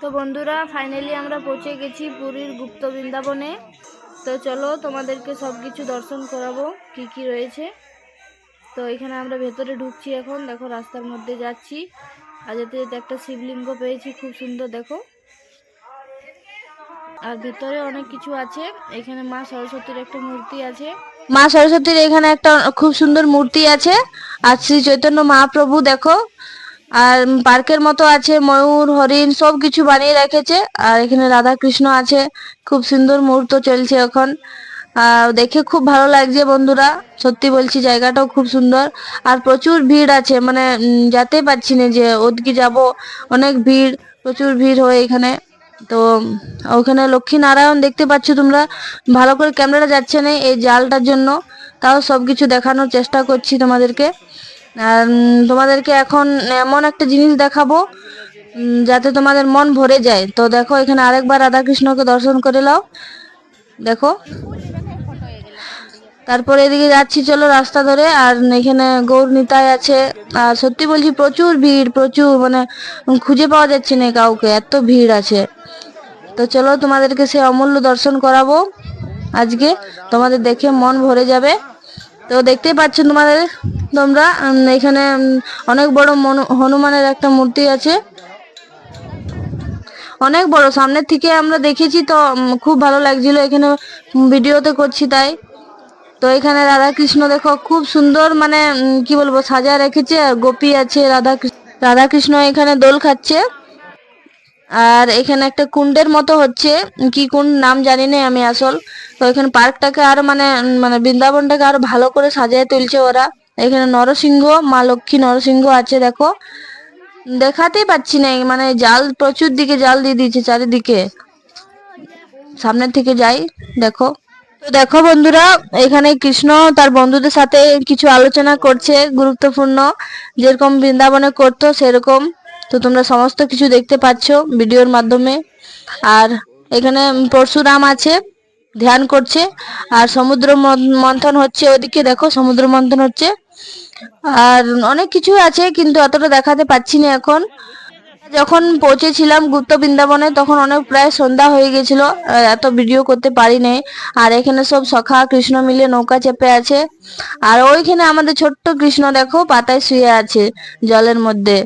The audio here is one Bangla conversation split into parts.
তো বন্ধুরা ফাইনালি আমরা পৌঁছে গেছি পুরীর গুপ্ত বৃন্দাবনে। তো চলো তোমাদেরকে সব কিছু দর্শন করাবো, কি কি রয়েছে। তো এখানে আমরা ভেতরে ঢুকছি এখন, দেখো রাস্তার মধ্যে যাচ্ছি। আর যেতে যেতে একটা শিবলিঙ্গ পেয়েছি, খুব সুন্দর, দেখো। আর ভিতরে অনেক কিছু আছে, এখানে মা সরস্বতীর একটা মূর্তি আছে। মা সরস্বতীর এখানে একটা খুব সুন্দর মূর্তি আছে। আর শ্রী চৈতন্য মহাপ্রভু, দেখো আর পার্কের মতো আছে, ময়ূর, হরিণ সব কিছু বানিয়ে রেখেছে। আর এখানে রাধা কৃষ্ণ আছে, খুব সুন্দর মুহূর্ত চলছে এখন। দেখে খুব ভালো লাগছে বন্ধুরা, সত্যি বলছি জায়গাটাও খুব সুন্দর। আর প্রচুর ভিড় আছে মানে যেতে পারছি না যে ওদিকে যাব, অনেক ভিড়, প্রচুর ভিড় হয় এখানে। তো, ওখানে লক্ষ্মী নারায়ণ দেখতে পাচ্ছ তোমরা, ভালো করে ক্যামেরাটা যাচ্ছে না এই জালটার জন্য, তাও সব কিছু দেখানোর চেষ্টা করছি তোমাদেরকে। তোমাদেরকে এখন এমন একটা জিনিস দেখাবো যাতে তোমাদের মন ভরে যায়। তো দেখো, এখানে আরেকবার রাধাকৃষ্ণকে দর্শন করে নাও। দেখো। তারপরে এদিকে যাচ্ছি, চলো রাস্তা ধরে। আর এখানে গৌর নিতাই আছে। আর সত্যি বলছি, প্রচুর ভিড়, প্রচুর মানে খুঁজে পাওয়া যাচ্ছে না কাউকে, এত ভিড় আছে। তো চলো তোমাদেরকে সে অমূল্য দর্শন করাবো। আজকে তোমাদের দেখে মন ভরে যাবে। তো দেখতেই পাচ্ছ তোমাদের, তোমরা এখানে অনেক বড় মনু- হনুমানের একটা মূর্তি আছে। অনেক বড়, সামনের থেকে আমরা দেখেছি তো খুব ভালো লাগছিল, এখানে ভিডিওতে করছি তাই। তো এখানে রাধা কৃষ্ণ দেখো, খুব সুন্দর মানে কি বলব, সাজায় রেখেছে, আর গোপী আছে রাধা রাধা কৃষ্ণ এখানে দোল খাচ্ছে। আর এখানে একটা কুণ্ডের মতো হচ্ছে, কি কুণ্ড নাম জানি না আমি আসল। তো এখানে পার্কটাকে আরও মানে মানে বৃন্দাবনটাকে আরও ভালো করে সাজিয়ে তুলছে ওরা। এখানে নরসিংহ, মা লক্ষ্মী নরসিংহ আছে, দেখো। দেখাতেই পাচ্ছি না মানে জাল, প্রচুর দিকে জাল দিয়ে দিয়েছে চারিদিকে। সামনের থেকে যাই, দেখো। তো দেখো বন্ধুরা, এখানে কৃষ্ণ তার বন্ধুদের সাথে কিছু আলোচনা করছে, গুরুত্বপূর্ণ। যেরকম বৃন্দাবনে করতো, সেরকম তো তোমরা সমস্ত কিছু দেখতে পাচ্ছ ভিডিওর মাধ্যমে। আর এখানে পরশুরাম আছে, ধ্যান করছে। আর সমুদ্র মন- মন্থন হচ্ছে ওদিকে, দেখো সমুদ্র মন্থন হচ্ছে। আর অনেক কিছু আছে, কিন্তু অতটা দেখাতে পাচ্ছি না এখন। যখন পৌঁছেছিলাম গুপ্ত বৃন্দাবনে, তখন অনেক প্রায় সন্ধ্যা হয়ে গেছিল এত ভিডিও করতে পারি নাই আর এখানে সব সখা কৃষ্ণ মিলে নৌকা চেপে আছে। আর ওইখানে আমাদের ছোট্ট কৃষ্ণ দেখো, পাতায় শুয়ে আছে জলের মধ্যে।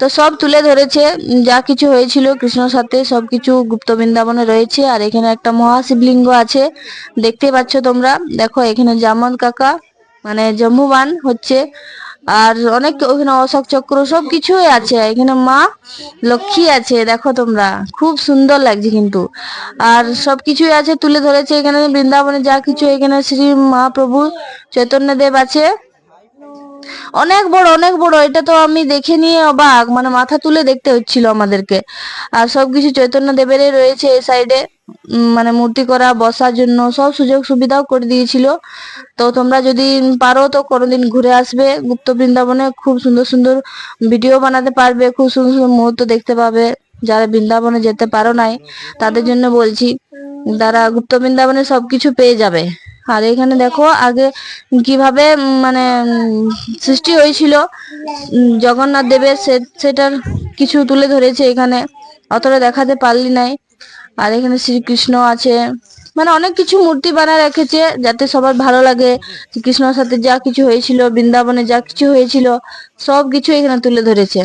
তো সব তুলে ধরেছে, যা কিছু হয়েছিল কৃষ্ণর সাথে, সব কিছু গুপ্ত বৃন্দাবনে রয়েছে। আর এখানে একটা মহাশিবলিঙ্গ আছে, দেখতে পাচ্ছ তোমরা। দেখো এখানে জামন কাকা মানে জম্মুবান হচ্ছে। আর অনেক ওখানে অশোক চক্র সব কিছুই আছে। এখানে মা, লক্ষ্মী আছে, দেখো তোমরা। খুব সুন্দর লাগছে কিন্তু। আর সব কিছুই আছে, তুলে ধরেছে এখানে বৃন্দাবনে যা কিছু এখানে শ্রী মহাপ্রভু চৈতন্য দেব আছে। অনেক বড় অনেক বড়, এটা তো আমি দেখে নিয়ে অবাক। মানে মাথা তুলে দেখতে হচ্ছিল আমাদেরকে। আর সবকিছু চৈতন্য দেবেরই রয়েছে এই সাইডে মানে মূর্তি করা, বসার জন্য সব সুযোগ সুবিধাও করে দিয়েছিল। তো তোমরা যদি পারো তো কোনোদিন ঘুরে আসবে। গুপ্ত বৃন্দাবনে খুব সুন্দর সুন্দর ভিডিও বানাতে পারবে, খুব সুন্দর সুন্দর মুহূর্ত দেখতে পাবে। যারা বৃন্দাবনে যেতে পারো নাই, তাদের জন্য বলছি, তারা গুপ্ত বৃন্দাবনে সবকিছু পেয়ে যাবে। আর এখানে দেখো, আগে কীভাবে মানে সৃষ্টি হয়েছিল জগন্নাথ দেবের সেটার কিছু তুলে ধরেছে এখানে। অতটা দেখাতে পারলি নাই। আর এখানে শ্রীকৃষ্ণ আছে। মানে অনেক কিছু মূর্তি বানায় রেখেছে যাতে সবার ভালো লাগে। কৃষ্ণর সাথে যা কিছু হয়েছিল, বৃন্দাবনে যা কিছু হয়েছিল, সব কিছু এখানে তুলে ধরেছে।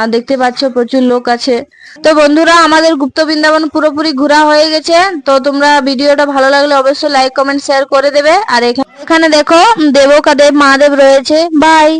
আর দেখতে পাচ্ছ প্রচুর লোক আছে। তো বন্ধুরা, আমাদের গুপ্ত বৃন্দাবন পুরোপুরি ঘোরা হয়ে গেছে। তো তোমরা ভিডিওটা ভালো লাগলে অবশ্যই লাইক কমেন্ট শেয়ার করে দেবে। আর এখানে দেখো দেবকা দেব মহাদেব রয়েছে। বাই